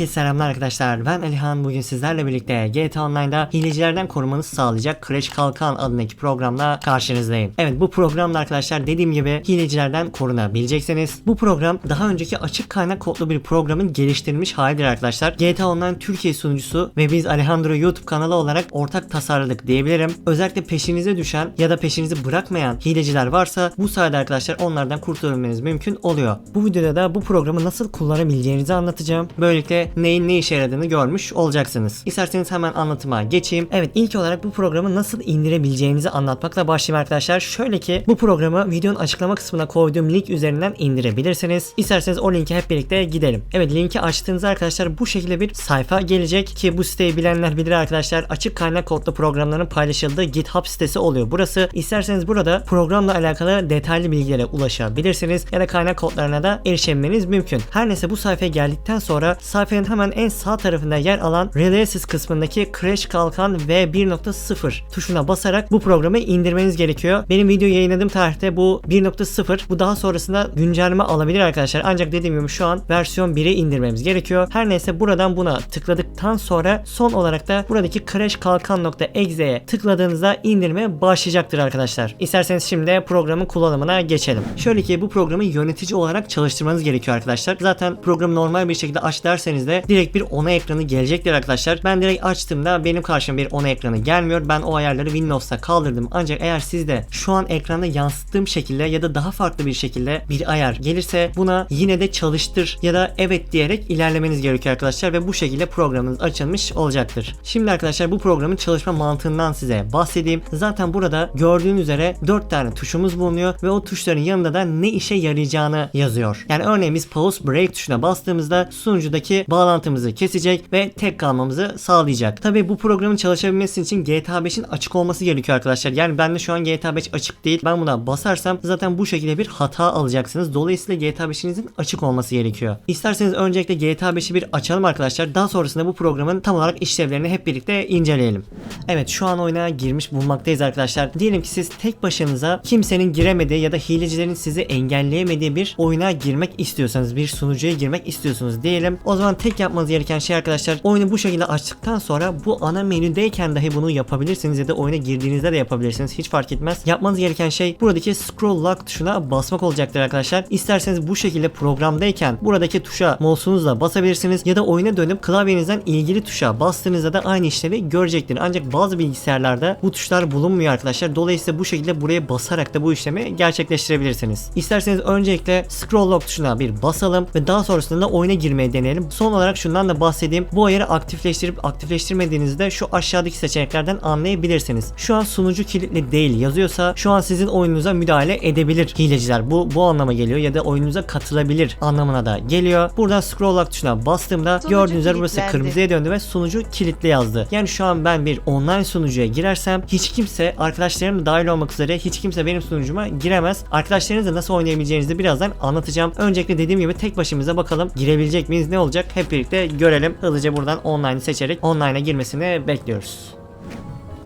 Herkese selamlar arkadaşlar. Ben Alihan. Bugün sizlerle birlikte GTA Online'da hilecilerden korumanızı sağlayacak Crash Kalkan adındaki programla karşınızdayım. Evet bu programda arkadaşlar dediğim gibi hilecilerden korunabileceksiniz. Bu program daha önceki açık kaynak kodlu bir programın geliştirilmiş halidir arkadaşlar. GTA Online Türkiye sunucusu ve biz Alejandro YouTube kanalı olarak ortak tasarladık diyebilirim. Özellikle peşinize düşen ya da peşinizi bırakmayan hileciler varsa bu sayede arkadaşlar onlardan kurtulabilmeniz mümkün oluyor. Bu videoda da bu programı nasıl kullanabileceğinizi anlatacağım. Böylelikle neyin ne işe yaradığını görmüş olacaksınız. İsterseniz hemen anlatıma geçeyim. Evet ilk olarak bu programı nasıl indirebileceğinizi anlatmakla başlayayım arkadaşlar. Şöyle ki bu programı videonun açıklama kısmına koyduğum link üzerinden indirebilirsiniz. İsterseniz o linke hep birlikte gidelim. Evet linki açtığınızda arkadaşlar bu şekilde bir sayfa gelecek ki bu siteyi bilenler bilir arkadaşlar. Açık kaynak kodlu programların paylaşıldığı GitHub sitesi oluyor. Burası isterseniz burada programla alakalı detaylı bilgilere ulaşabilirsiniz ya da kaynak kodlarına da erişebilmeniz mümkün. Her neyse bu sayfaya geldikten sonra sayfanın hemen en sağ tarafında yer alan Releases kısmındaki Crash Kalkan V1.0 tuşuna basarak bu programı indirmeniz gerekiyor. Benim video yayınladığım tarihte bu 1.0 bu daha sonrasında güncelleme alabilir arkadaşlar. Ancak dediğim gibi şu an versiyon 1'i indirmemiz gerekiyor. Her neyse buradan buna tıkladıktan sonra son olarak da buradaki crashkalkan.exe'ye tıkladığınızda indirme başlayacaktır arkadaşlar. İsterseniz şimdi programın kullanımına geçelim. Şöyle ki bu programı yönetici olarak çalıştırmanız gerekiyor arkadaşlar. Zaten programı normal bir şekilde aç derseniz de direkt bir ona ekranı gelecektir arkadaşlar. Ben direkt açtığımda benim karşıma bir ona ekranı gelmiyor. Ben o ayarları Windows'ta kaldırdım. Ancak eğer sizde şu an ekranda yansıttığım şekilde ya da daha farklı bir şekilde bir ayar gelirse buna yine de çalıştır ya da evet diyerek ilerlemeniz gerekiyor arkadaşlar ve bu şekilde programınız açılmış olacaktır. Şimdi arkadaşlar bu programın çalışma mantığından size bahsedeyim. Zaten burada gördüğünüz üzere 4 tane tuşumuz bulunuyor ve o tuşların yanında da ne işe yarayacağını yazıyor. Yani örneğin biz pause break tuşuna bastığımızda sunucudaki bağlantımızı kesecek ve tek kalmamızı sağlayacak. Tabi bu programın çalışabilmesi için GTA 5'in açık olması gerekiyor arkadaşlar. Yani bende şu an GTA 5 açık değil. Ben buna basarsam zaten bu şekilde bir hata alacaksınız. Dolayısıyla GTA 5'inizin açık olması gerekiyor. İsterseniz öncelikle GTA 5'i bir açalım arkadaşlar. Daha sonrasında bu programın tam olarak işlevlerini hep birlikte inceleyelim. Evet şu an oyuna girmiş bulunmaktayız arkadaşlar. Diyelim ki siz tek başınıza kimsenin giremediği ya da hilecilerin sizi engelleyemediği bir oyuna girmek istiyorsanız, bir sunucuya girmek istiyorsunuz diyelim. O zaman tek yapmanız gereken şey arkadaşlar oyunu bu şekilde açtıktan sonra bu ana menüdeyken dahi bunu yapabilirsiniz ya da oyuna girdiğinizde de yapabilirsiniz. Hiç fark etmez. Yapmanız gereken şey buradaki scroll lock tuşuna basmak olacaktır arkadaşlar. İsterseniz bu şekilde programdayken buradaki tuşa mouse'unuzla basabilirsiniz ya da oyuna dönüp klavyenizden ilgili tuşa bastığınızda da aynı işlevi görecektir. Ancak bazı bilgisayarlarda bu tuşlar bulunmuyor arkadaşlar. Dolayısıyla bu şekilde buraya basarak da bu işlemi gerçekleştirebilirsiniz. İsterseniz öncelikle scroll lock tuşuna bir basalım ve daha sonrasında oyuna girmeye deneyelim. Son olarak şundan da bahsedeyim. Bu ayarı aktifleştirip aktifleştirmediğinizde şu aşağıdaki seçeneklerden anlayabilirsiniz. Şu an sunucu kilitli değil yazıyorsa şu an sizin oyununuza müdahale edebilir hileciler. Bu bu anlama geliyor ya da oyununuza katılabilir anlamına da geliyor. Buradan scroll lock tuşuna bastığımda Sunucu gördüğünüz üzere burası kırmızıya döndü ve sunucu kilitli yazdı. Yani şu an ben bir online sunucuya girersem hiç kimse arkadaşlarım da dahil olmak üzere hiç kimse benim sunucuma giremez. Arkadaşlarınızla nasıl oynayabileceğinizi birazdan anlatacağım. Öncelikle dediğim gibi tek başımıza bakalım girebilecek miyiz ne olacak hep birlikte görelim. Hızlıca buradan online'ı seçerek online'a girmesini bekliyoruz.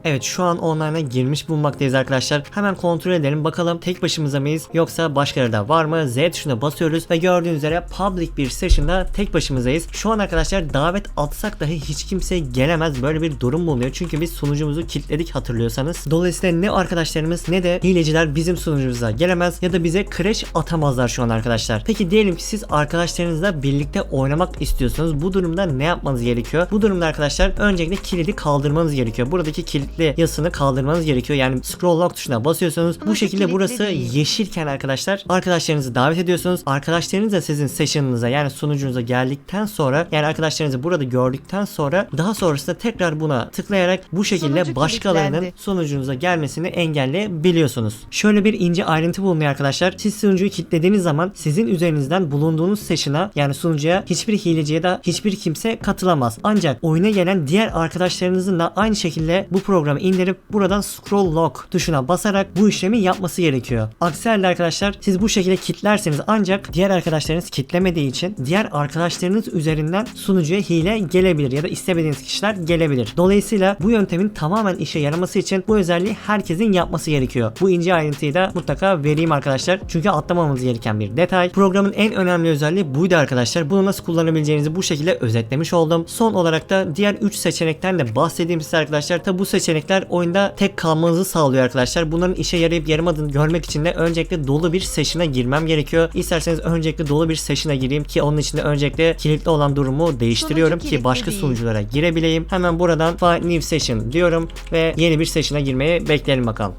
Evet şu an online'a girmiş bulunmaktayız arkadaşlar. Hemen kontrol edelim bakalım tek başımıza mıyız yoksa başkaları da var mı? Z tuşuna basıyoruz ve gördüğünüz üzere public bir session'da tek başımızayız. Şu an arkadaşlar davet atsak dahi hiç kimse gelemez. Böyle bir durum bulunuyor. Çünkü biz sunucumuzu kilitledik hatırlıyorsanız. Dolayısıyla ne arkadaşlarımız ne de hileciler bizim sunucumuza gelemez ya da bize crash atamazlar şu an arkadaşlar. Peki diyelim ki siz arkadaşlarınızla birlikte oynamak istiyorsunuz. Bu durumda ne yapmanız gerekiyor? Bu durumda arkadaşlar öncelikle kilidi kaldırmanız gerekiyor. Buradaki kilitli yazısını kaldırmanız gerekiyor. Yani scroll lock tuşuna basıyorsunuz. Bu şekilde burası değil. yeşilken arkadaşlar arkadaşlarınızı davet ediyorsunuz. Arkadaşlarınız da sizin session'ınıza yani sunucunuza geldikten sonra yani arkadaşlarınızı burada gördükten sonra daha sonrasında tekrar buna tıklayarak bu şekilde Sunucu başkalarının sunucunuza gelmesini engelleyebiliyorsunuz. Şöyle bir ince ayrıntı bulunuyor arkadaşlar. Siz sunucuyu kilitlediğiniz zaman sizin üzerinizden bulunduğunuz session'a yani sunucuya hiçbir hileci ya da hiçbir kimse katılamaz. Ancak oyuna gelen diğer arkadaşlarınızın da aynı şekilde bu programı programı indirip buradan scroll lock tuşuna basarak bu işlemi yapması gerekiyor. Aksi halde arkadaşlar siz bu şekilde kitlerseniz ancak diğer arkadaşlarınız kitlemediği için diğer arkadaşlarınız üzerinden sunucuya hile gelebilir ya da istemediğiniz kişiler gelebilir. Dolayısıyla bu yöntemin tamamen işe yaraması için bu özelliği herkesin yapması gerekiyor. Bu ince ayrıntıyı da mutlaka vereyim arkadaşlar. Çünkü atlamamamız gereken bir detay. Programın en önemli özelliği buydu arkadaşlar. Bunu nasıl kullanabileceğinizi bu şekilde özetlemiş oldum. Son olarak da diğer 3 seçenekten de bahsedeyim size arkadaşlar. Tabi bu seçenekler oyunda tek kalmanızı sağlıyor arkadaşlar. Bunların işe yarayıp yaramadığını görmek için de öncelikle dolu bir session'a girmem gerekiyor. İsterseniz öncelikle dolu bir session'a gireyim ki onun için de öncelikle kilitli olan durumu değiştiriyorum ki başka değil. sunuculara girebileyim. Hemen buradan Find New Session diyorum ve yeni bir session'a girmeyi bekleyelim bakalım.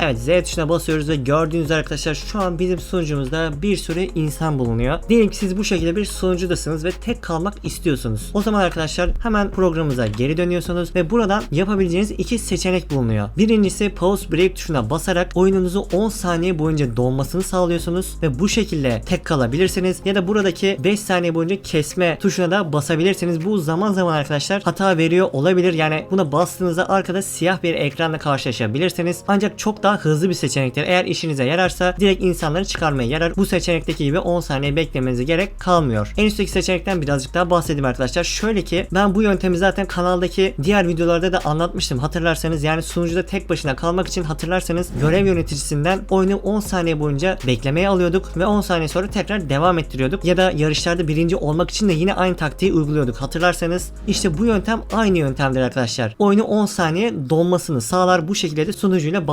Evet Z tuşuna basıyoruz ve gördüğünüz arkadaşlar şu an bizim sunucumuzda bir sürü insan bulunuyor. Diyelim ki siz bu şekilde bir sunucudasınız ve tek kalmak istiyorsunuz. O zaman arkadaşlar hemen programımıza geri dönüyorsunuz ve buradan yapabileceğiniz iki seçenek bulunuyor. Birincisi pause break tuşuna basarak oyununuzu 10 saniye boyunca donmasını sağlıyorsunuz ve bu şekilde tek kalabilirsiniz ya da buradaki 5 saniye boyunca kesme tuşuna da basabilirsiniz. Bu zaman zaman arkadaşlar hata veriyor olabilir. Yani buna bastığınızda arkada siyah bir ekranla karşılaşabilirsiniz. Ancak çok daha hızlı bir seçenektir. Eğer işinize yararsa direkt insanları çıkarmaya yarar. Bu seçenekteki gibi 10 saniye beklemenize gerek kalmıyor. En üstteki seçenekten birazcık daha bahsedeyim arkadaşlar. Şöyle ki ben bu yöntemi zaten kanaldaki diğer videolarda da anlatmıştım. Hatırlarsanız yani sunucuda tek başına kalmak için hatırlarsanız görev yöneticisinden oyunu 10 saniye boyunca beklemeye alıyorduk ve 10 saniye sonra tekrar devam ettiriyorduk. Ya da yarışlarda birinci olmak için de yine aynı taktiği uyguluyorduk. Hatırlarsanız işte bu yöntem aynı yöntemdir arkadaşlar. Oyunu 10 saniye donmasını sağlar. Bu şekilde de sunucuyla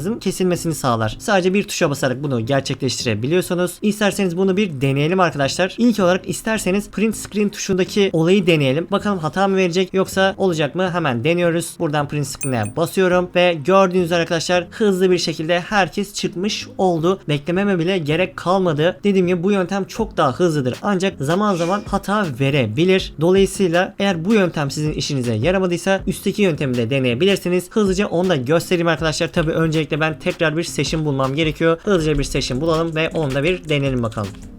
bağlantınızın kesilmesini sağlar. Sadece bir tuşa basarak bunu gerçekleştirebiliyorsunuz. İsterseniz bunu bir deneyelim arkadaşlar. İlk olarak isterseniz print screen tuşundaki olayı deneyelim. Bakalım hata mı verecek yoksa olacak mı? Hemen deniyoruz. Buradan print screen'e basıyorum ve gördüğünüz arkadaşlar hızlı bir şekilde herkes çıkmış oldu. Beklememe bile gerek kalmadı. Dediğim gibi bu yöntem çok daha hızlıdır. Ancak zaman zaman hata verebilir. Dolayısıyla eğer bu yöntem sizin işinize yaramadıysa üstteki yöntemi de deneyebilirsiniz. Hızlıca onu da göstereyim arkadaşlar. Tabi öncelikle ben tekrar bir session bulmam gerekiyor. Hızlıca bir session bulalım ve onu da bir deneyelim bakalım.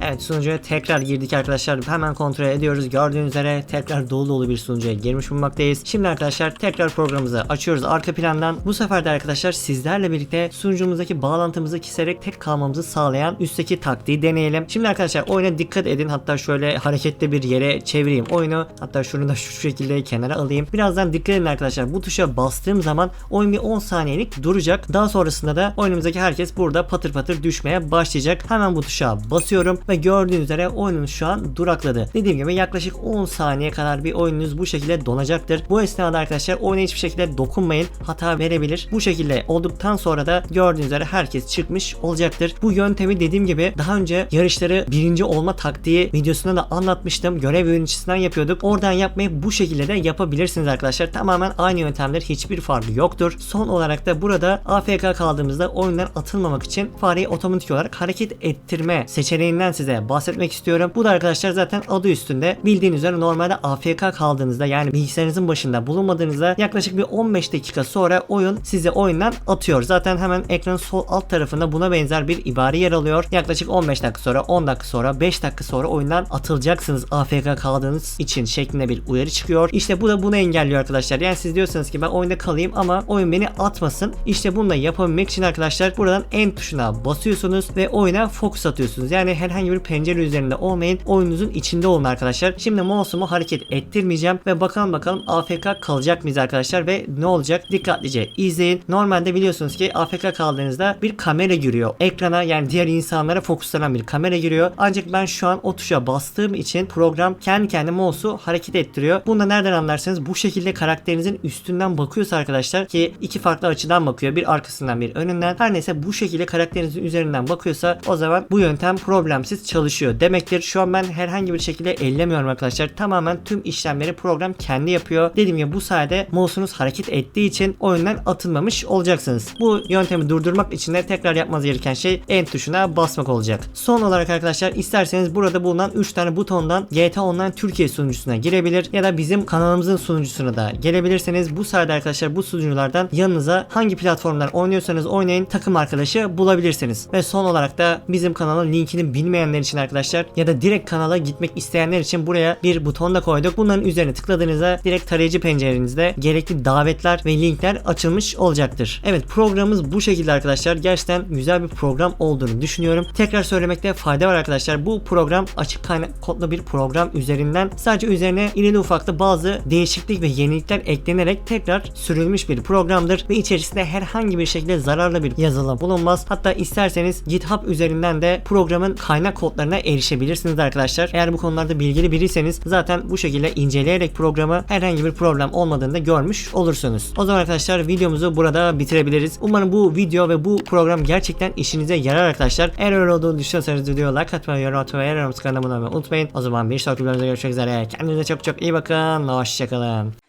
Evet sunucuya tekrar girdik arkadaşlar. Hemen kontrol ediyoruz. Gördüğünüz üzere tekrar dolu dolu bir sunucuya girmiş bulunmaktayız. Şimdi arkadaşlar tekrar programımızı açıyoruz arka plandan. Bu sefer de arkadaşlar sizlerle birlikte sunucumuzdaki bağlantımızı keserek tek kalmamızı sağlayan üstteki taktiği deneyelim. Şimdi arkadaşlar oyuna dikkat edin. Hatta şöyle hareketli bir yere çevireyim oyunu. Hatta şunu da şu şekilde kenara alayım. Birazdan dikkat edin arkadaşlar. Bu tuşa bastığım zaman oyun bir 10 saniyelik duracak. Daha sonrasında da oyunumuzdaki herkes burada patır patır düşmeye başlayacak. Hemen bu tuşa basıyorum ve gördüğünüz üzere oyunumuz şu an durakladı. Dediğim gibi yaklaşık 10 saniye kadar bir oyununuz bu şekilde donacaktır. Bu esnada arkadaşlar oyuna hiçbir şekilde dokunmayın. Hata verebilir. Bu şekilde olduktan sonra da gördüğünüz üzere herkes çıkmış olacaktır. Bu yöntemi dediğim gibi daha önce yarışları birinci olma taktiği videosunda da anlatmıştım. Görev yöneticisinden yapıyorduk. Oradan yapmayı bu şekilde de yapabilirsiniz arkadaşlar. Tamamen aynı yöntemler. Hiçbir farkı yoktur. Son olarak da burada AFK kaldığımızda oyundan atılmamak için fareyi otomatik olarak hareket ettirme seçeneğinden size bahsetmek istiyorum. Bu da arkadaşlar zaten adı üstünde. Bildiğiniz üzere normalde AFK kaldığınızda yani bilgisayarınızın başında bulunmadığınızda yaklaşık bir 15 dakika sonra oyun sizi oyundan atıyor. Zaten hemen ekranın sol alt tarafında buna benzer bir ibare yer alıyor. Yaklaşık 15 dakika sonra, 10 dakika sonra, 5 dakika sonra oyundan atılacaksınız AFK kaldığınız için şeklinde bir uyarı çıkıyor. İşte bu da bunu engelliyor arkadaşlar. Yani siz diyorsanız ki ben oyunda kalayım ama oyun beni atmasın. İşte bunu da yapabilmek için arkadaşlar buradan en tuşuna basıyorsunuz ve oyuna fokus atıyorsunuz. Yani herhangi bir pencere üzerinde olmayın. Oyununuzun içinde olun arkadaşlar. Şimdi mouse'umu hareket ettirmeyeceğim ve bakalım bakalım AFK kalacak mıyız arkadaşlar ve ne olacak? Dikkatlice izleyin. Normalde biliyorsunuz ki AFK kaldığınızda bir kamera giriyor. Ekrana yani diğer insanlara fokuslanan bir kamera giriyor. Ancak ben şu an o tuşa bastığım için program kendi kendine mouse'u hareket ettiriyor. Bunu da nereden anlarsınız? Bu şekilde karakterinizin üstünden bakıyorsa arkadaşlar ki iki farklı açıdan bakıyor. Bir arkasından bir önünden. Her neyse bu şekilde karakterinizin üzerinden bakıyorsa o zaman bu yöntem problemsiz çalışıyor demektir. Şu an ben herhangi bir şekilde ellemiyorum arkadaşlar. Tamamen tüm işlemleri program kendi yapıyor. Dediğim gibi bu sayede mouse'unuz hareket ettiği için oyundan atılmamış olacaksınız. Bu yöntemi durdurmak için de tekrar yapmanız gereken şey en tuşuna basmak olacak. Son olarak arkadaşlar isterseniz burada bulunan 3 tane butondan GTA Online Türkiye sunucusuna girebilir ya da bizim kanalımızın sunucusuna da gelebilirsiniz. Bu sayede arkadaşlar bu sunuculardan yanınıza hangi platformdan oynuyorsanız oynayın takım arkadaşı bulabilirsiniz. Ve son olarak da bizim kanalın linkini bilmeyen istemeyenler için arkadaşlar ya da direkt kanala gitmek isteyenler için buraya bir buton da koyduk. Bunların üzerine tıkladığınızda direkt tarayıcı pencerenizde gerekli davetler ve linkler açılmış olacaktır. Evet programımız bu şekilde arkadaşlar. Gerçekten güzel bir program olduğunu düşünüyorum. Tekrar söylemekte fayda var arkadaşlar. Bu program açık kaynak kodlu bir program üzerinden sadece üzerine irili ufaklı bazı değişiklik ve yenilikler eklenerek tekrar sürülmüş bir programdır ve içerisinde herhangi bir şekilde zararlı bir yazılım bulunmaz. Hatta isterseniz GitHub üzerinden de programın kaynak kodlarına erişebilirsiniz arkadaşlar. Eğer bu konularda bilgili biriyseniz zaten bu şekilde inceleyerek programı herhangi bir problem olmadığını da görmüş olursunuz. O zaman arkadaşlar videomuzu burada bitirebiliriz. Umarım bu video ve bu program gerçekten işinize yarar arkadaşlar. Eğer öyle olduğunu düşünüyorsanız videoya like atmayı, yorum atmayı, yorum kanalıma abone olmayı unutmayın. O zaman bir sonraki videomuzda görüşmek üzere. Kendinize çok çok iyi bakın. Hoşçakalın.